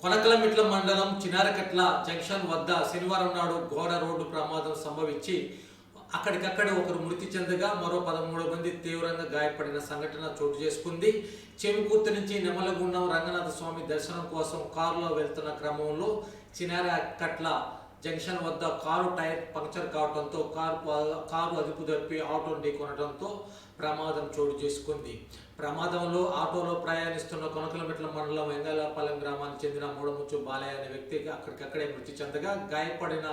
Konakalamitla మండలం Chinarakatla junction వద్ద శనివారం నాడు ఘోర రోడ్డు ప్రమాదం సంభవించి అక్కడికక్కడే ఒకరు మృతి చెందగా మరో పదమూడు మంది తీవ్రంగా గాయపడిన సంఘటన చోటు చేసుకుంది. చెవికూర్తి నుంచి నెమలగుండం రంగనాథ స్వామి దర్శనం కోసం కారులో వెళ్తున్న క్రమంలో చినారకట్ల జంక్షన్ వద్ద కారు టైర్ పంక్చర్ కావడంతో కారు కారు అదుపు తప్పి ఆటో ఢీకొనడంతో ప్రమాదం చోటు చేసుకుంది. ప్రమాదంలో ఆటోలో ప్రయాణిస్తున్న కొనకలమెట్ల మండలం వెంగళపాలెం గ్రామానికి చెందిన మూడముచ్చు బాలయ్య అనే వ్యక్తికి అక్కడికక్కడే మృతి చెందగా గాయపడిన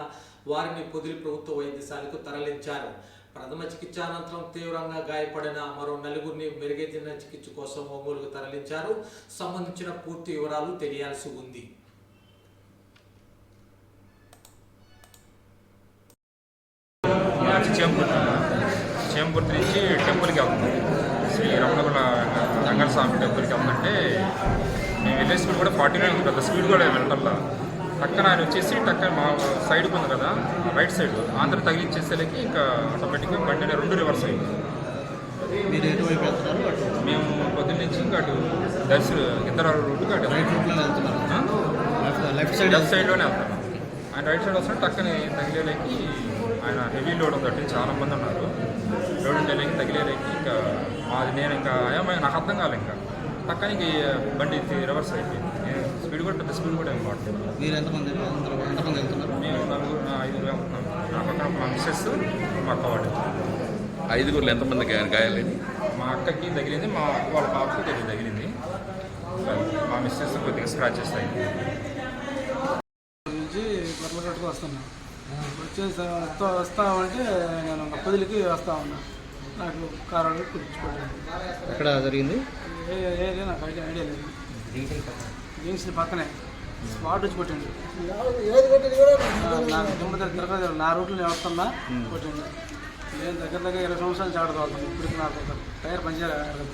వారిని పొదిలి ప్రభుత్వ వైద్యశాలకు తరలించారు. ప్రథమ చికిత్స అనంతరం తీవ్రంగా గాయపడిన మరో నలుగురిని మెరుగైన చికిత్స కోసం ఒంగోలుకు తరలించారు. సంబంధించిన పూర్తి వివరాలు తెలియాల్సి ఉంది. చేంపుర్తి నుంచి టెంపుల్కి వెళ్తుంది శ్రీ రమణగుల రంగల స్వామి టెంపుల్కి వెళ్తుంటే మేము వెళ్ళే స్పీడ్ కూడా ఫార్టీనే ఉంది కదా స్పీడ్ కూడా వెళ్ళటల్లా పక్కన ఆయన వచ్చేసి టక్కన మా సైడ్ ఉంది కదా రైట్ సైడ్ ఆంధ్ర తగిలించేసరికి ఇంకా ఆటోమేటిక్గా బండి రెండు రివర్స్ అయింది. మీరు ఎటువైపు వెళ్తున్నారు? అటు మేము పొద్దున్న నుంచి ఇంకా అటు దర్శి ఇద్దరు రూట్కి అటు రైట్ రూట్లో వెళ్తున్నారు? లెఫ్ట్ సైడ్ లెఫ్ట్ సైడ్లోనే వెళ్తాను ఆయన రైట్ సైడ్ వస్తే టక్కని తగిలేలేకి ఆయన హెవీ లోడ్ ఉంది అటు చాలా మంది ఉన్నారు. లోడ్ ఉండేలేకి తగిలేలేకి ఇంకా మాది నేను ఇంకా ఏమై నాకు అర్థం కాలే ఇంకా. పక్కనికి బండి రివర్స్ అయిపోయింది నేను స్పీడ్ కూడా పెద్ద స్పీడ్ కూడా ఏం వాడుతున్నాను మీరు ఎంతమంది అందరూ ఎంతమంది వెళ్తున్నారు? మేము నలుగురు ఐదుగురు వెళ్తున్నాం. నా పక్కన మా మిస్సెస్ మా అక్క వాడు ఐదుగురులు ఎంతమంది గాయాలండి మా అక్కకి తగిలింది మా అక్క వాళ్ళ పాపకి తగిలి తగిలింది. మా మిస్సెస్ కొద్దిగా స్క్రాచెస్ అయింది నుంచి కొత్తగట్టుకు వస్తున్నా. వచ్చేసి వస్తా వస్తామంటే నేను ఒక పొదిలికి వస్తా ఉన్నా. నాకు కారు వాళ్ళు కుట్టించుకోవడం ఎక్కడ జరిగింది? ఏ ఏది నాకు ఐడియా ఐడియా లేదు. జీన్స్ పక్కనే స్పాట్ వచ్చి కొట్టిండు. నాకు దిమ్మ దగ్గర తిరగదు నా రూట్లో నేను వస్తున్నా కొట్టిండు. నేను దగ్గర దగ్గర ఇరవై సంవత్సరాలు అవుతుంది ఇప్పుడు నాకు టైర్ పంచారు